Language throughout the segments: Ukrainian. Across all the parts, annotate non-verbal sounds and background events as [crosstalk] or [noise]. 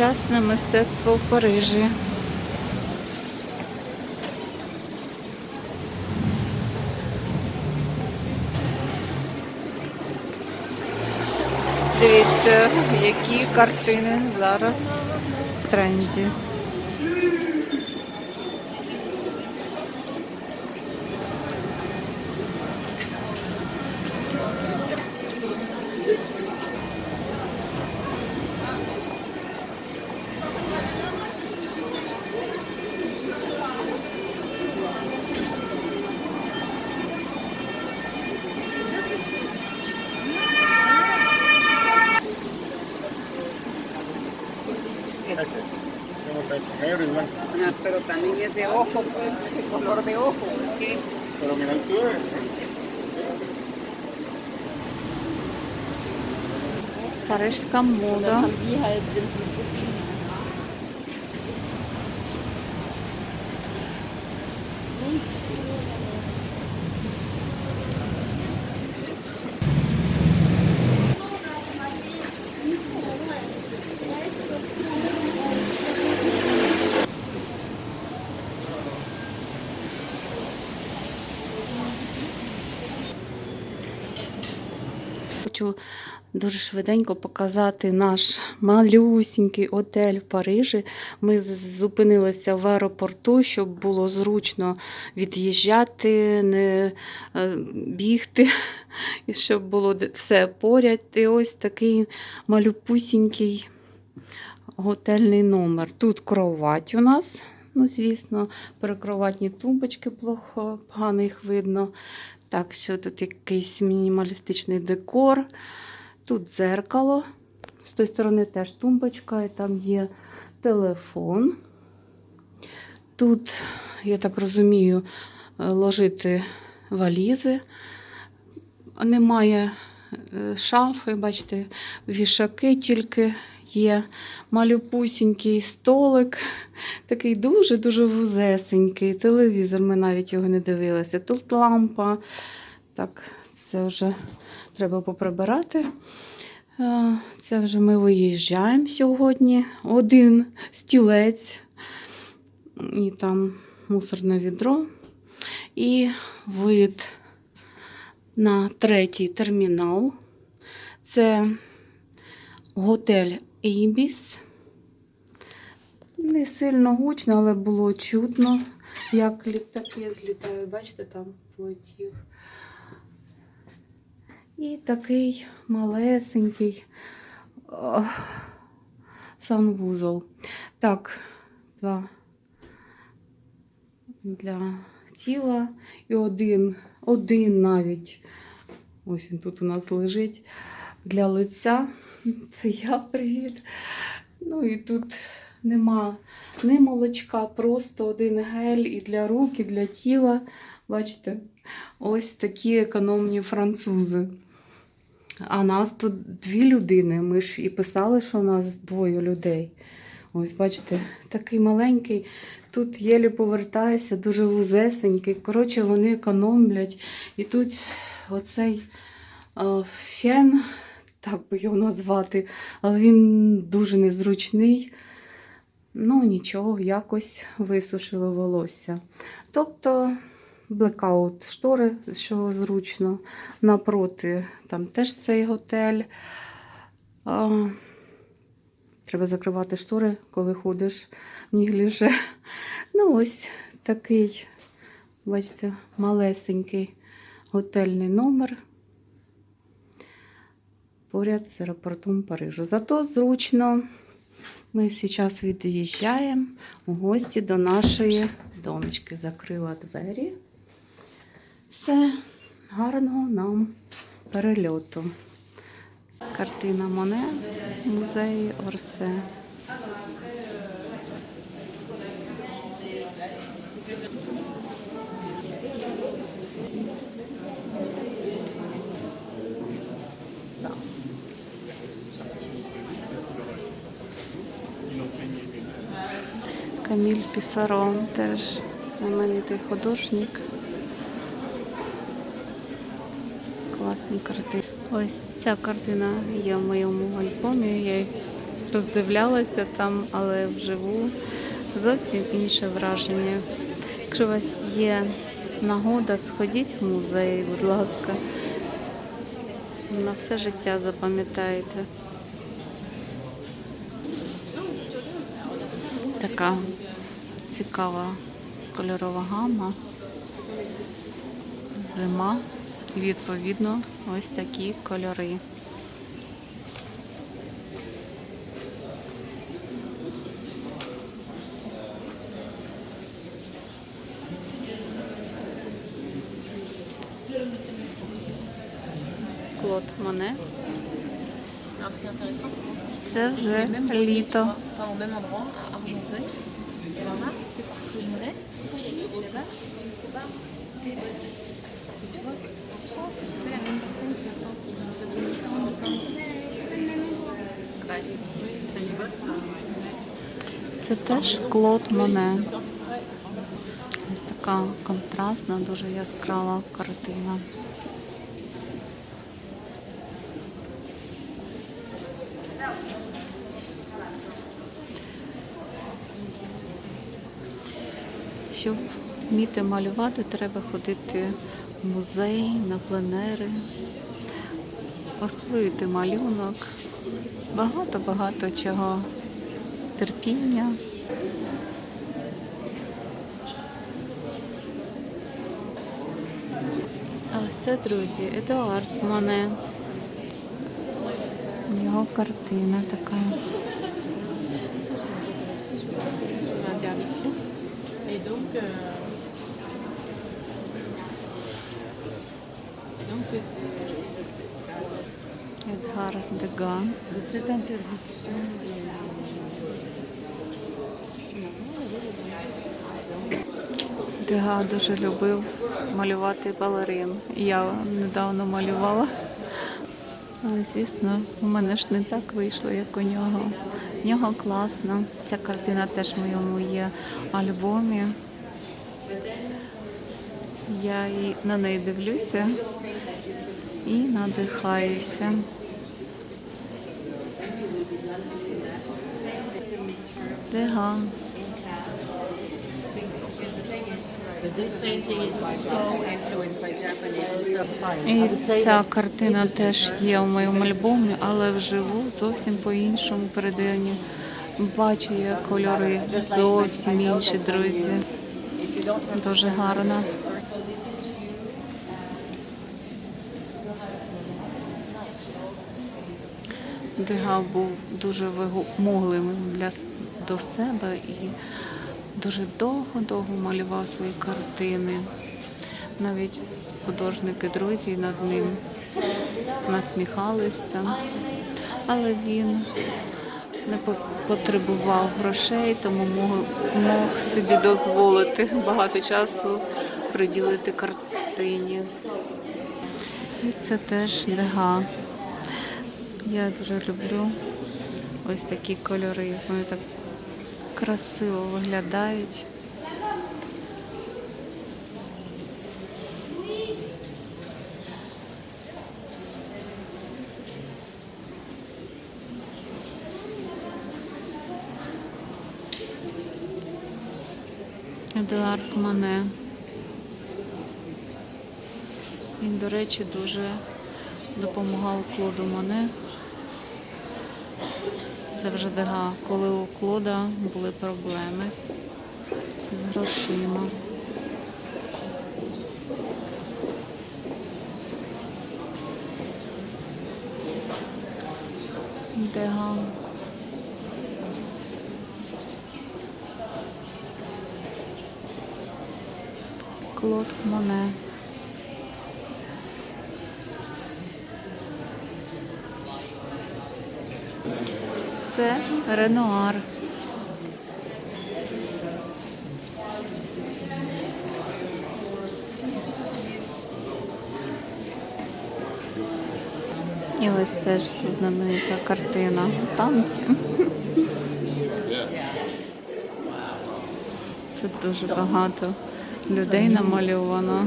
Сучасне мистецтво в Парижі. Дивіться, які картини зараз в тренді. negro. Ah, pero también ese ojo, pues, ese color de ojo. Es que... Pero mira el tuyo. ¿eh? Parezca muda. Хочу дуже швиденько показати наш малюсінький отель в Парижі. Ми зупинилися в аеропорту, щоб було зручно від'їжджати, не е, бігти, [laughs] і щоб було все поряд. І ось такий малюпусінький готельний номер. Тут кровать у нас. Ну, звісно, перекроватні тумбочки плохо, погано їх видно. Так, що тут якийсь мінімалістичний декор. Тут дзеркало. З тої сторони теж тумбочка, і там є телефон. Тут, я так розумію, е, ложити валізи. Немає е, шафи, бачите, вішаки тільки є. Малюпусінький столик, такий дуже-дуже вузесенький. Телевізор, ми навіть його не дивилися. Тут лампа. Так, це вже треба поприбирати. Е, Це вже ми виїжджаємо сьогодні. Один стілець, і там мусорне відро. І вид на третій термінал. Це готель Ібіс. Не сильно гучно, але було чутно, як літаки злітають. Бачите, там полетів. І такий малесенький о, санвузол. Так, два для тіла і один, один навіть. Ось він тут у нас лежить для лиця. Це я привіт. Ну і тут нема ні молочка, просто один гель і для рук, і для тіла. Бачите, ось такі економні французи. А нас тут дві людини. Ми ж і писали, що у нас двоє людей. Ось, бачите, такий маленький. Тут єлі повертаєшся, дуже вузесенький. Коротше, вони економлять. І тут оцей фен, так би його назвати, але він дуже незручний. Ну, нічого, якось висушило волосся. Тобто блекаут штори, що зручно. Напроти там теж цей готель. А, треба закривати штори, коли ходиш в Нігліже. Ну, ось такий, бачите, малесенький готельний номер поряд з аеропортом Парижу. Зато зручно. Ми зараз від'їжджаємо у гості до нашої домочки. Закрила двері. Все, гарного нам перельоту. Картина Моне в музеї Орсе. Каміль Пісаро, теж знаменитий художник. Класні картини. Ось ця картина є в моєму альбомі. Я її роздивлялася там, але вживу зовсім інше враження. Якщо у вас є нагода, сходіть в музей, будь ласка. На все життя запам'ятаєте. Така цікава кольорова гама. Зима. І відповідно ось такі кольори. Клод Моне. Це вже reliefs, Це теж Клод Моне. Ось така контрастна, дуже яскрава картина. Щоб вміти малювати, треба ходити в музей, на пленери, освоїти малюнок. Багато-багато чого. Терпіння. А це, друзі, Едуард Моне. Його картина така. interdiction. Et donc, euh, donc c'était Едгар Дега. de cette interdiction. Дега дуже любив малювати балерин. Я недавно малювала. Але, звісно, у мене ж не так вийшло, як у нього. У нього класно. Ця картина теж в моєму є альбомі. Я і на неї дивлюся і надихаюся. Дега. І ця картина теж є в моєму альбомі, але вживу зовсім по-іншому передані. Бачу, як кольори зовсім інші, друзі. Дуже гарно. Дега був дуже вимогливим для до себе і дуже довго-довго малював свої картини. Навіть художники, друзі над ним насміхалися, але він не потребував грошей, тому мог, собі дозволити багато часу приділити картині. І це теж дега. Я дуже люблю ось такі кольори. Вони так красиво виглядають. Едуард Мане. Він, до речі, дуже допомагав Клоду Мане. Це вже дега, коли у Клода були проблеми з грошима. Дега. Клод Моне. Це Ренуар. І ось теж знаменита картина танці. Тут дуже багато людей намальовано.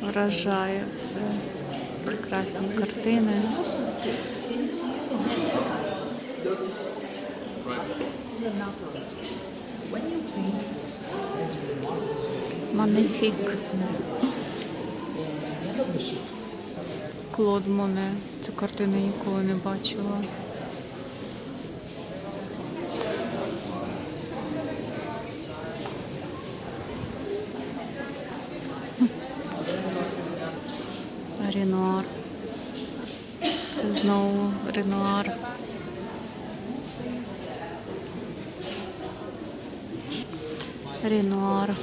Вражає все. Прекрасні картини. Манефік. Клод Моне. Цю картину ніколи не бачила. Ренуар. Знову Ренуар. Ренуар.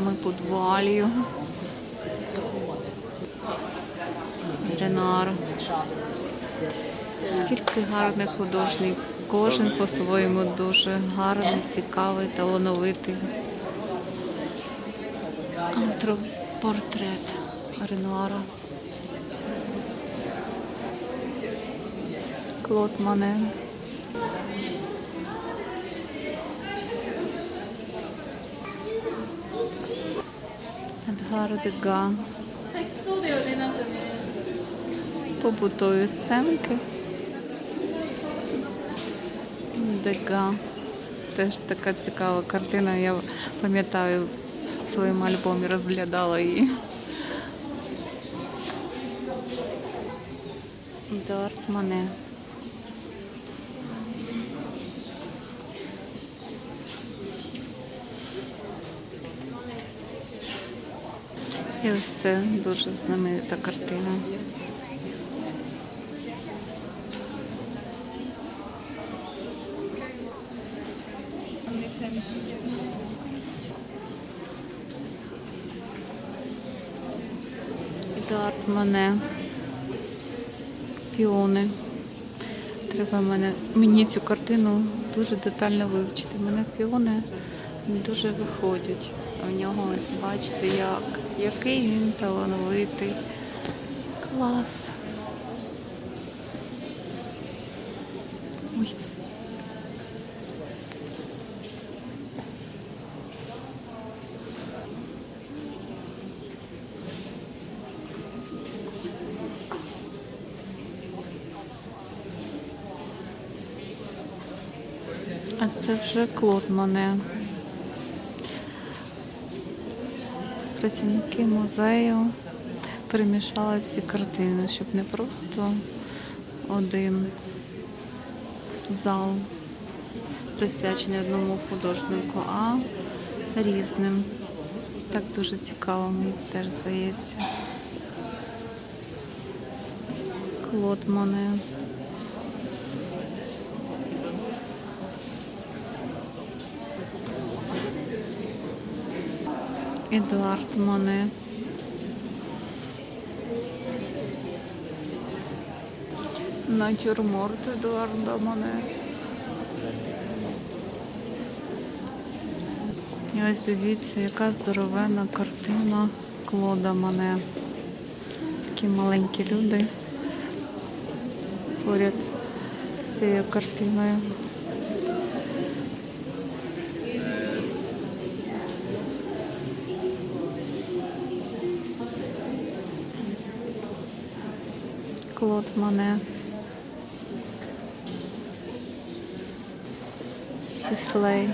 Дами під вуалью. Ренуар. Скільки гарних художник. Кожен по-своєму дуже гарний, цікавий, талановитий. Автопортрет Ренуара. Клод Мане. Едгар Дега. Побутові сценки. Дега. Теж така цікава картина. Я пам'ятаю, в своєму альбомі розглядала її. Едуард Мане. Ось це дуже знаменита картина. Едуард Мане. Піони. Треба мене, мені цю картину дуже детально вивчити. Мене піони дуже виходять. В нього ось бачите, як, який він талановитий. Клас. Ой. А це вже Клод Моне. Працівники музею перемішали всі картини, щоб не просто один зал присвячений одному художнику, а різним. Так дуже цікаво, мені теж здається. Клод Моне. Едуард Моне. Натюрморт Едуарда Моне. І ось дивіться, яка здоровенна картина Клода Моне. Такі маленькі люди поряд з цією картиною. Клод Моне. Сіслей.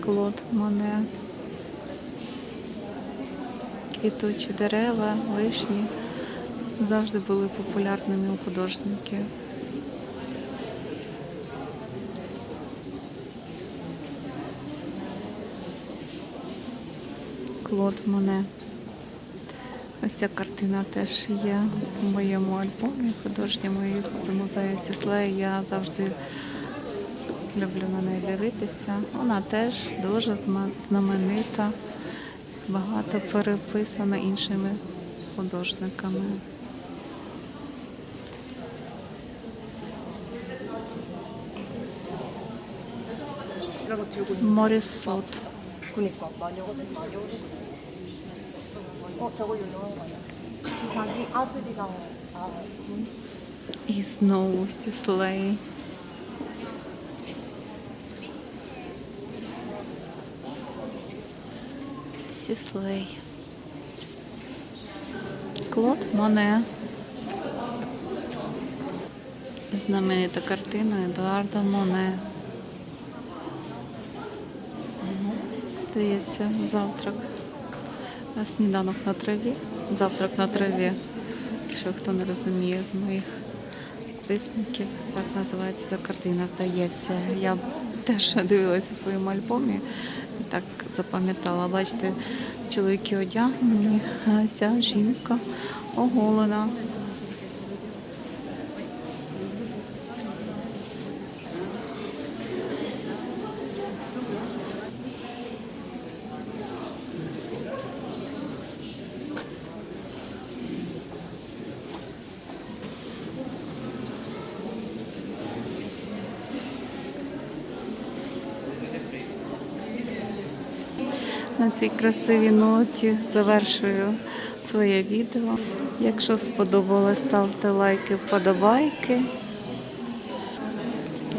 Клод Моне. Квітучі дерева, вишні завжди були популярними у художників. Клод Моне. Ось ця картина теж є в моєму альбомі художньому із музею Сісле. Я завжди люблю на неї дивитися. Вона теж дуже знаменита, багато переписана іншими художниками. Морісот. 어 저거 유명한 거 아니야? 자기 아들이랑 아 І знову Сіслей. Сіслей. Клод Моне. Знаменита картина Едуарда Моне. Здається, завтрак. Сніданок на траві. Завтрак на траві. Якщо хто не розуміє з моїх підписників, так називається ця картина, здається. Я теж дивилася у своєму альбомі і так запам'ятала. Бачите, чоловіки одягнені, а ця жінка оголена. На цій красивій ноті завершую своє відео. Якщо сподобалось, ставте лайки, вподобайки.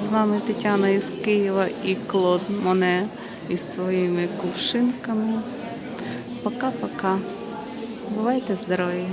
З вами Тетяна із Києва і Клод Моне із своїми кувшинками. Пока-пока. Бувайте здорові!